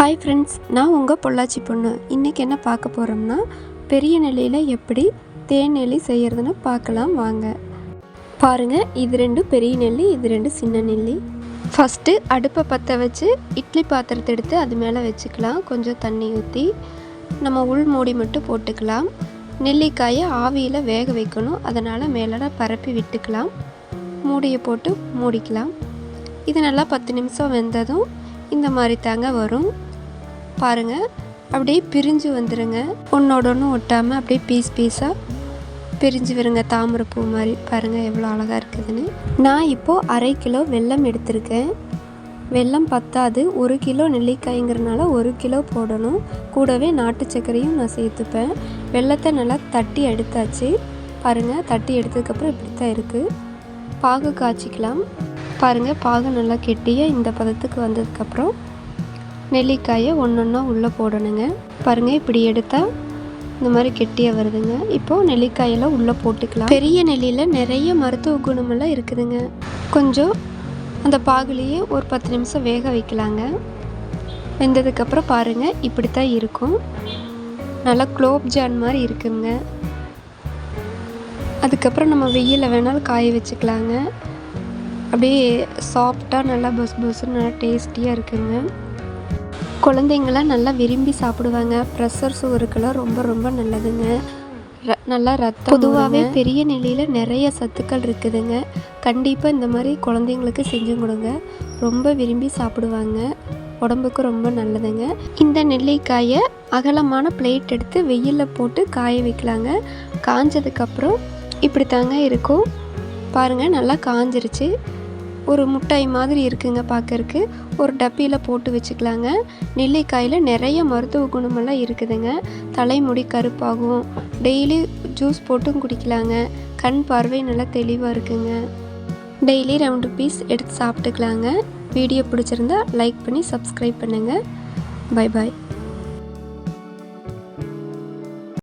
Hi friends நான் உங்கள் பொள்ளாச்சி பொண்ணு. இன்றைக்கி என்ன பார்க்க போகிறோம்னா பெரிய நெல்லியில் எப்படி தேன் நெல்லி செய்கிறதுன்னு பார்க்கலாம் வாங்க. பாருங்கள் இது ரெண்டு பெரிய நெல்லி இது ரெண்டு சின்ன நெல்லி. ஃபஸ்ட்டு அடுப்பை பற்ற வச்சு இட்லி பாத்திரத்தை எடுத்து அது மேலே வச்சுக்கலாம். கொஞ்சம் தண்ணி ஊற்றி நம்ம உள் மூடி மட்டும் போட்டுக்கலாம். நெல்லிக்காயை ஆவியில் வேக வைக்கணும். அதனால் மேலே பரப்பி விட்டுக்கலாம். மூடியை போட்டு மூடிக்கலாம். இது நல்லா பத்து நிமிஷம் வெந்ததும் இந்த மாதிரி தாங்க வரும். பாருங்கள் அப்படியே பிரிஞ்சு வந்துடுங்க ஒன்றோட ஒன்று ஒட்டாமல் அப்படியே பீஸ் பீஸாக பிரிஞ்சு வருங்க. தாமரைப்பூ மாதிரி பாருங்கள் எவ்வளோ அழகாக இருக்குதுன்னு. நான் இப்போது அரை கிலோ வெல்லம் எடுத்திருக்கேன். வெல்லம் பத்தாது. ஒரு கிலோ நெல்லிக்காய்ங்கிறனால ஒரு கிலோ போடணும். கூடவே நாட்டு சர்க்கரையும் நான் சேர்த்துப்பேன். வெல்லத்தை நல்லா தட்டி எடுத்தாச்சு. பாருங்கள் தட்டி எடுத்ததுக்கப்புறம் இப்படி தான் இருக்குது பாகு காய்ச்சிக்கலாம். பாருங்கள் பாகு நல்லா கெட்டியாக இந்த பதத்துக்கு வந்ததுக்கப்புறம் நெல்லிக்காயை ஒன்று ஒன்றா உள்ளே போடணுங்க. பாருங்கள் இப்படி எடுத்தால் இந்த மாதிரி கெட்டியாக வருதுங்க. இப்போது நெல்லிக்காயெல்லாம் உள்ளே போட்டுக்கலாம். பெரிய நெல்லியில் நிறைய மருத்துவ குணமெல்லாம் இருக்குதுங்க. கொஞ்சம் அந்த பாகுலேயே ஒரு பத்து நிமிஷம் வேக வைக்கலாங்க. வெந்ததுக்கப்புறம் பாருங்கள் இப்படி தான் இருக்கும். நல்லா குலோப் ஜான் மாதிரி இருக்குங்க. அதுக்கப்புறம் நம்ம வெயிலில் வேணாலும் காய வச்சுக்கலாங்க. அப்படியே சாஃப்டாக நல்லா பஸ் பஸ்ஸுன்னு நல்லா டேஸ்டியாக இருக்குங்க. குழந்தைங்களாம் நல்லா விரும்பி சாப்பிடுவாங்க. ப்ரெஷர் சுகருக்கெல்லாம் ரொம்ப ரொம்ப நல்லதுங்க. ர- நல்லா ரத்தம் பொதுவாகவே பெரிய நெல்லியில் நிறைய சத்துக்கள் இருக்குதுங்க. கண்டிப்பாக இந்த மாதிரி குழந்தைங்களுக்கு செஞ்சு கொடுங்க. ரொம்ப விரும்பி சாப்பிடுவாங்க. உடம்புக்கு ரொம்ப நல்லதுங்க. இந்த நெல்லிக்காயை அகலமான பிளேட் எடுத்து வெயிலில் போட்டு காய வைக்கலாங்க. காஞ்சதுக்கப்புறம் இப்படி தாங்க இருக்கும். பாருங்கள் நல்லா காஞ்சிருச்சு. ஒரு முட்டாய் மாதிரி இருக்குங்க பார்க்கறக்கு. ஒரு டப்பியில் போட்டு வச்சுக்கலாங்க. நெல்லிக்காயில் நிறைய மருத்துவ குணமெல்லாம் இருக்குதுங்க. தலைமுடி கருப்பாகும். டெய்லி ஜூஸ் போட்டும் குடிக்கலாங்க. கண் பார்வை நல்லா தெளிவாக இருக்குங்க. டெய்லி ரெண்டு பீஸ் எடுத்து சாப்பிட்டுக்கலாங்க. வீடியோ பிடிச்சிருந்தா லைக் பண்ணி சப்ஸ்கிரைப் பண்ணுங்கள் பை பாய்